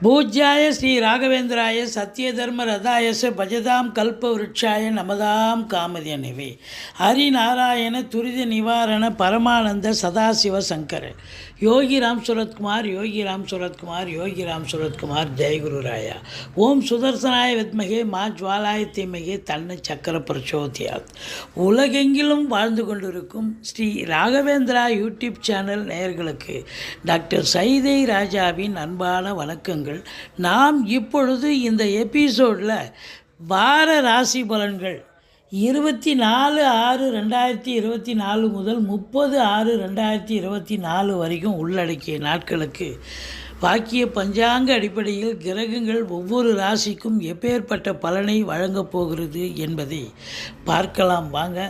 பூஜ்யாய ஸ்ரீ ராகவேந்திராய சத்திய தர்ம ரதாயச பஜதாம் கல்ப விருட்சாய நமதாம் காமதிய காமதேனவே ஹரிநாராயண துரித நிவாரண பரமானந்த சதாசிவ சங்கர யோகி ராம் சுரத்குமார் யோகி ராம் சுரத்குமார் யோகி ராம் சுரத்குமார் ஜெயகுரு ராயா. ஓம் சுதர்சனாய வித்மகே மா ஜுவாலாய தீமகே தன்னை சக்கர பிரச்சோதியாத். உலகெங்கிலும் வாழ்ந்து கொண்டிருக்கும் ஸ்ரீ ராகவேந்திரா யூடியூப் சேனல் நேயர்களுக்கு டாக்டர் சைதை ராஜாவின் அன்பான வணக்கங்கள். நாம் இப்பொழுது இந்த எபிசோடில் வார ராசி பலன்கள் இருபத்தி நாலு ஆறு ரெண்டாயிரத்தி இருபத்தி நாலு முதல் முப்பது ஆறு ரெண்டாயிரத்தி இருபத்தி நாலு வரைக்கும் உள்ளடக்கிய நாட்களுக்கு வாக்கிய பஞ்சாங்க அடிப்படையில் கிரகங்கள் ஒவ்வொரு ராசிக்கும் எப்பேற்பட்ட பலனை வழங்கப் போகிறது என்பதை பார்க்கலாம் வாங்க.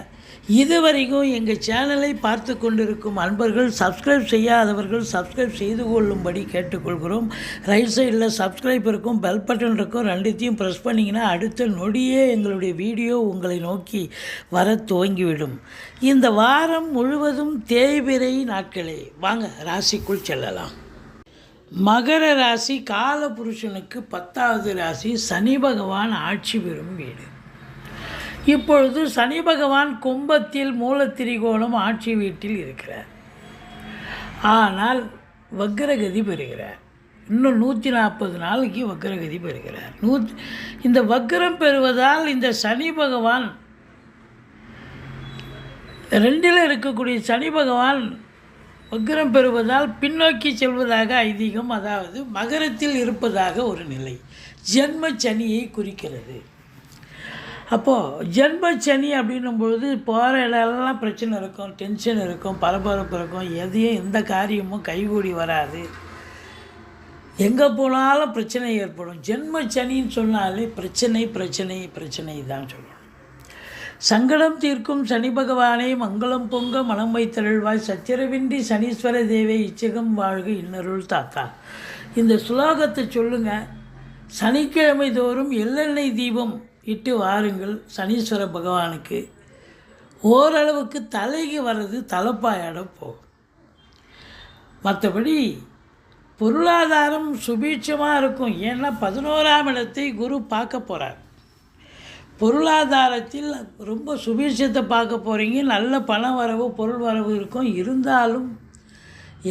இதுவரைக்கும் எங்கள் சேனலை பார்த்து கொண்டிருக்கும் அன்பர்கள் சப்ஸ்கிரைப் செய்யாதவர்கள் சப்ஸ்கிரைப் செய்து கொள்ளும்படி கேட்டுக்கொள்கிறோம். ரைட் சைடில் சப்ஸ்கிரைப் இருக்கும் பெல் பட்டன் இருக்கும் ரெண்டுத்தையும் ப்ரெஸ் பண்ணிங்கன்னா அடுத்த நொடியே எங்களுடைய வீடியோ உங்களை நோக்கி வர துவங்கிவிடும். இந்த வாரம் முழுவதும் தேய்பிரை நாட்களே. வாங்க ராசிக்குள் செல்லலாம். மகர ராசி காலபுருஷனுக்கு பத்தாவது ராசி சனி பகவான் ஆட்சி பெறும் வீடு. இப்பொழுது சனி பகவான் கும்பத்தில் மூலத்திரிகோணம் ஆட்சி வீட்டில் இருக்கிறார். ஆனால் வக்ரகதி பெறுகிறார். இன்னும் நூற்றி நாற்பது நாளைக்கு வக்ரகதி பெறுகிறார். நூத் இந்த வக்ரம் பெறுவதால் இந்த சனி பகவான் ரெண்டில் இருக்கக்கூடிய சனி பகவான் வக்ரம் பெறுவதால் பின்னோக்கி செல்வதாக ஐதீகம் அதாவது மகரத்தில் இருப்பதாக ஒரு நிலை. ஜென்ம சனியை குறிக்கிறது. அப்போது ஜென்ம சனி அப்படின்னும் பொழுது போகிற இடம்லாம் பிரச்சனை இருக்கும் டென்ஷன் இருக்கும் பரபரப்பு இருக்கும். எதையும் எந்த காரியமும் கைகூடி வராது. எங்கே போனாலும் பிரச்சனை ஏற்படும். ஜென்ம சனின்னு சொன்னாலே பிரச்சனை பிரச்சனை பிரச்சனை தான் சொல்லணும் சங்கடம் தீர்க்கும் சனி பகவானை மங்களம் பொங்க மனம் வைத்தருள்வாய். சச்சரவின்றி சனீஸ்வர தேவை இச்சகம் வாழ்க இன்னருள் தாத்தா. இந்த சுலோகத்தை சொல்லுங்க. சனிக்கிழமை தோறும் எள்ளெண்ணெய் தீபம் இட்டு வாருங்கள் சனீஸ்வர பகவானுக்கு. ஓரளவுக்கு தலைக்கு வர்றது தலைப்பாயாட போகும். மற்றபடி பொருளாதாரம் சுபீட்சமாக இருக்கும். ஏன்னா பதினோராம் இடத்தை குரு பார்க்க போகிறார் பொருளாதாரத்தில் ரொம்ப சுபீட்சத்தை பார்க்க போகிறீங்க நல்ல பண வரவு பொருள் வரவு இருக்கும். இருந்தாலும்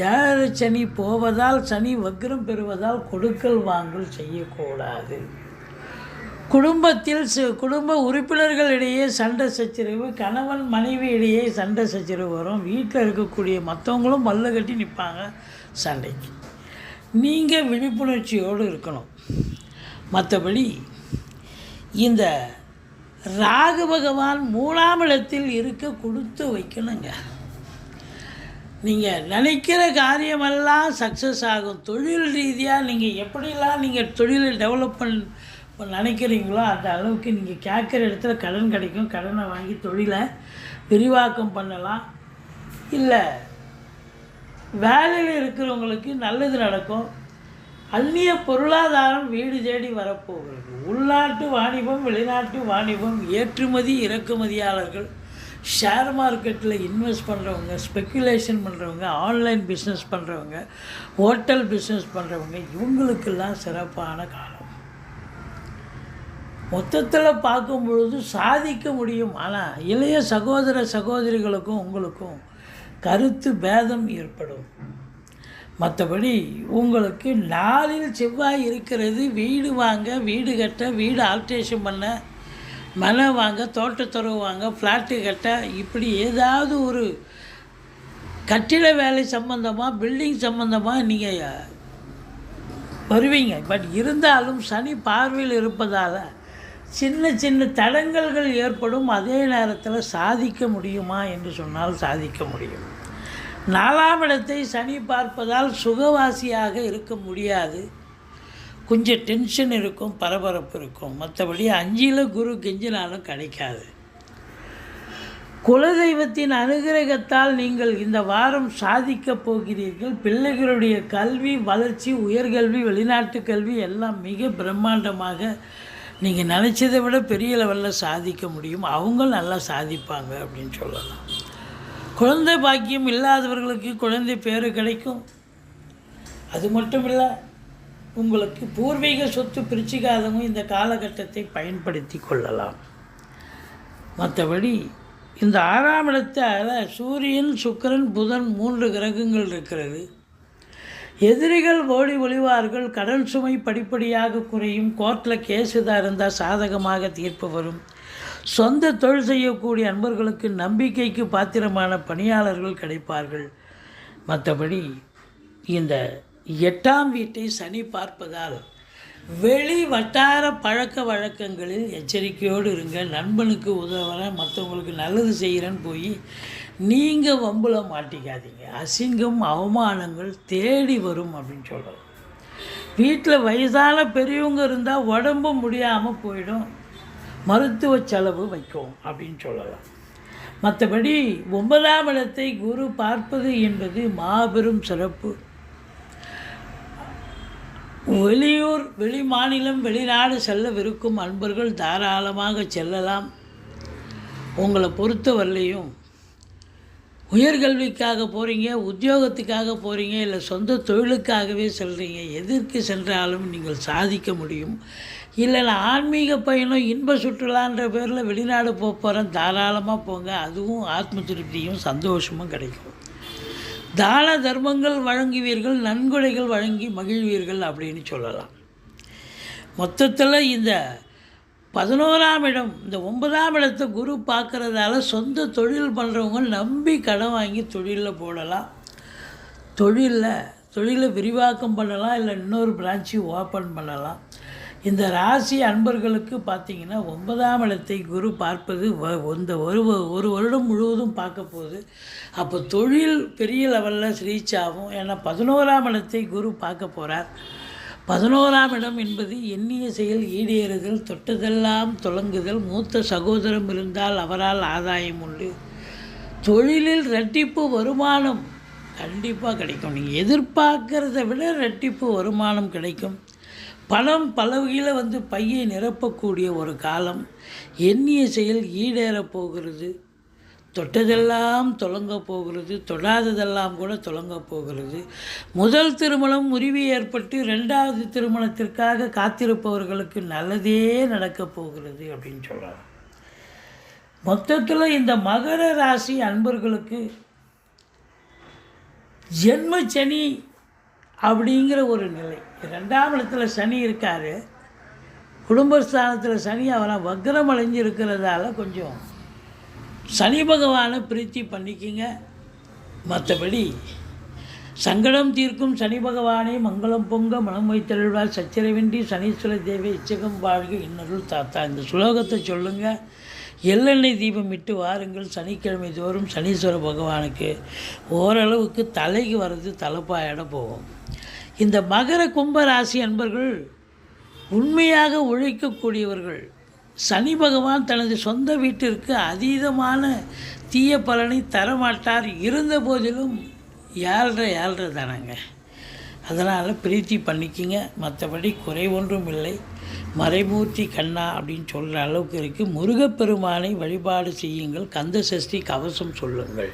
ஏழரை சனி போவதால் சனி வக்ரம் பெறுவதால் கொடுக்கல் வாங்கல் செய்யக்கூடாது. குடும்பத்தில் குடும்ப உறுப்பினர்களிடையே சண்டை சச்சரவு கணவன் மனைவி இடையே சண்டை சச்சரவு வரும். வீட்டில் இருக்கக்கூடிய மற்றவங்களும் மல்ல கட்டி நிற்பாங்க சண்டைக்கு. நீங்கள் விழிப்புணர்ச்சியோடு இருக்கணும். மற்றபடி இந்த ராகு பகவான் மூணாம் இடத்தில் இருக்க கொடுத்து வைக்கணுங்க. நீங்கள் நினைக்கிற காரியமெல்லாம் சக்ஸஸ் ஆகும். தொழில் ரீதியாக நீங்கள் எப்படிலாம் நீங்கள் தொழிலை டெவலப்மெண்ட் நினைக்கிறீங்களோ அந்த அளவுக்கு நீங்கள் கேட்குற இடத்துல கடன் கிடைக்கும். கடனை வாங்கி தொழிலை விரிவாக்கம் பண்ணலாம். இல்லை வேலையில் இருக்கிறவங்களுக்கு நல்லது நடக்கும். அந்நிய பொருளாதாரம் வீடு தேடி வரப்போகிறது. உள்நாட்டு வாணிபம் வெளிநாட்டு வாணிபம் ஏற்றுமதி இறக்குமதியாளர்கள் ஷேர் மார்க்கெட்டில் இன்வெஸ்ட் பண்ணுறவங்க ஸ்பெக்குலேஷன் பண்ணுறவங்க ஆன்லைன் பிஸ்னஸ் பண்ணுறவங்க ஹோட்டல் பிஸ்னஸ் பண்ணுறவங்க இவங்களுக்கெல்லாம் சிறப்பான காலம். மொத்தத்தில் பார்க்கும் பொழுது சாதிக்க முடியும். ஆனால் இளைய சகோதர சகோதரிகளுக்கும் உங்களுக்கும் கருத்து பேதம் ஏற்படும். மற்றபடி உங்களுக்கு நாளில் செவ்வாய் இருக்கிறது வீடு வாங்க வீடு கட்ட வீடு ஆல்ட்ரேஷன் பண்ண மனை வாங்க தோட்டத்துறவு வாங்க ஃப்ளாட்டு கட்ட இப்படி ஏதாவது ஒரு கட்டிட வேலை சம்பந்தமாக பில்டிங் சம்பந்தமாக நீங்கள் வருவீங்க. பட் இருந்தாலும் சனி பார்வையில் இருப்பதால் சின்ன சின்ன தடங்கல்கள் ஏற்படும். அதே நேரத்தில் சாதிக்க முடியுமா என்று சொன்னால் சாதிக்க முடியும். நாலாம் இடத்தை சனி பார்ப்பதால் சுகவாசியாக இருக்க முடியாது. கொஞ்சம் டென்ஷன் இருக்கும் பரபரப்பு இருக்கும். மற்றபடி அஞ்சில் குரு கெஞ்சினாலும் கிடைக்காது. குலதெய்வத்தின் அனுகிரகத்தால் நீங்கள் இந்த வாரம் சாதிக்கப் போகிறீர்கள். பிள்ளைகளுடைய கல்வி வளர்ச்சி உயர்கல்வி வெளிநாட்டு கல்வி எல்லாம் மிக பிரம்மாண்டமாக நீங்கள் நினச்சதை விட பெரிய லெவலில் சாதிக்க முடியும். அவங்களும் நல்லா சாதிப்பாங்க அப்படின்னு சொல்லலாம். குழந்தை பாக்கியம் இல்லாதவர்களுக்கு குழந்தை பேர் கிடைக்கும். அது மட்டும் இல்லை உங்களுக்கு பூர்வீக சொத்து பிரிச்சிக்காதவங்க இந்த காலகட்டத்தை பயன்படுத்தி கொள்ளலாம். மற்றபடி இந்த ஆறாம் இடத்தால் சூரியன் சுக்கரன் புதன் மூன்று கிரகங்கள் இருக்கிறது. எதிரிகள் ஓடி ஒளிவார்கள் கடன் சுமை படிப்படியாக குறையும் கோர்ட்டில் கேஸ் இதாக இருந்தால் சாதகமாக தீர்ப்பு வரும். சொந்த தொழில் செய்யக்கூடிய அன்பர்களுக்கு நம்பிக்கைக்கு பாத்திரமான பணியாளர்கள் கிடைப்பார்கள். மற்றபடி இந்த எட்டாம் வீட்டை சனி பார்ப்பதால் வெளி வட்டார பழக்க வழக்கங்களில் எச்சரிக்கையோடு இருங்க. நண்பனுக்கு உதவுறேன் மற்றவங்களுக்கு நல்லது செய்கிறேன்னு போய் நீங்கள் வம்புல மாட்டிக்காதீங்க. அசிங்கம் அவமானங்கள் தேடி வரும் அப்படின்னு சொல்கிறோம் வீட்டில் வயதான பெரியவங்க இருந்தால் உடம்பு முடியாமல் போயிடும். மருத்துவ செலவு வைக்கும் அப்படின்னு சொல்லலாம். மற்றபடி ஒன்பதாம் இடத்தை குரு பார்ப்பது என்பது மாபெரும் சிறப்பு. வெளியூர் வெளி மாநிலம் வெளிநாடு செல்லவிருக்கும் அன்பர்கள் தாராளமாக செல்லலாம். உங்களை பொறுத்தவரையிலையும் உயர்கல்விக்காக போகிறீங்க உத்தியோகத்துக்காக போகிறீங்க இல்லை சொந்த தொழிலுக்காகவே செல்கிறீங்க எதற்கு சென்றாலும் நீங்கள் சாதிக்க முடியும். இல்லை ஆன்மீக பயணம் இன்ப சுற்றுலான்ற பேரில் வெளிநாடு போக போகிறேன் தாராளமாக போங்க. அதுவும் ஆத்ம திருப்தியும் சந்தோஷமும் கிடைக்கும். தான தர்மங்கள் வழங்குவீர்கள் நன்கொடைகள் வழங்கி மகிழ்வீர்கள் அப்படின்னு சொல்லலாம். மொத்தத்தில் இந்த பதினோராம் இடம் இந்த ஒன்பதாம் இடத்தை குரு பார்க்குறதால சொந்த தொழில் பண்ணுறவங்க நம்பி கடன் வாங்கி தொழிலில் போடலாம். தொழிலில் தொழிலை விரிவாக்கம் பண்ணலாம் இல்லை இன்னொரு பிரான்ச்சு ஓப்பன் பண்ணலாம். இந்த ராசி அன்பர்களுக்கு பார்த்தீங்கன்னா ஒன்பதாம் இடத்தை குரு பார்ப்பது இந்த ஒரு வ- ஒரு வருடம் முழுவதும் பார்க்க போகுது. அப்போ தொழில் பெரிய லெவலில் ரீச் ஆகும் ஏன்னா பதினோராம் இடத்தை குரு பார்க்க போகிறார் பதினோராம் இடம் என்பது எண்ணிய செயல் ஈடேறுதல் தொட்டதெல்லாம் தொடங்குதல் மூத்த சகோதரம் இருந்தால் அவரால் ஆதாயம் உண்டு. தொழிலில் ரெட்டிப்பு வருமானம் கண்டிப்பாக கிடைக்கும். நீங்கள் எதிர்பார்க்கறத விட ரெட்டிப்பு வருமானம் கிடைக்கும். பணம் பல வகையில் வந்து பையை நிரப்பக்கூடிய ஒரு காலம். எண்ணிய செயல் ஈடேறப் போகிறது. தொட்டதெல்லாம் தொடங்க போகிறது. தொடாததெல்லாம் கூட தொடங்க போகிறது. முதல் திருமணம் முறிவு ஏற்பட்டு ரெண்டாவது திருமணத்திற்காக காத்திருப்பவர்களுக்கு நல்லதே நடக்கப் போகிறது அப்படின்னு சொல்கிறாங்க மொத்தத்தில் இந்த மகர ராசி அன்பர்களுக்கு ஜென்ம சனி அப்படிங்கிற ஒரு நிலை. ரெண்டாம் இடத்துல சனி இருக்கார். குடும்பஸ்தானத்தில் சனி அவரை வக்ரம் அடைஞ்சு இருக்கிறதால கொஞ்சம் சனி பகவானை பிரீத்தி பண்ணிக்கிங்க. மற்றபடி சங்கடம் தீர்க்கும் சனி பகவானே மங்களம் பொங்க மனம் வைத்தருள்வார். சச்சரவின்றி சனீஸ்வர தேவி இச்சகம் வாழ்க இன்னருள் தாத்தா. இந்த சுலோகத்தை சொல்லுங்கள் எள்ளெண்ணெய் தீபம் இட்டு வாருங்கள். சனிக்கிழமை தோறும் சனீஸ்வர பகவானுக்கு ஓரளவுக்கு தலைக்கு வர்றது தலைப்பாயிட போகும். இந்த மகர கும்ப ராசி அன்பர்கள் உண்மையாக உழைக்கக்கூடியவர்கள். சனி பகவான் தனது சொந்த வீட்டிற்கு அதீதமான தீய பலனை தரமாட்டார். இருந்த போதிலும் ஏழ்ரை ஏழ்ரை தானங்க. அதனால் பிரீத்தி பண்ணிக்கிங்க. மற்றபடி குறை ஒன்றும் இல்லை. மறைமூர்த்தி கண்ணா அப்படின்னு சொல்கிற அளவுக்கு இருக்குது முருகப்பெருமானை வழிபாடு செய்யுங்கள். கந்த சஷ்டி கவசம் சொல்லுங்கள்.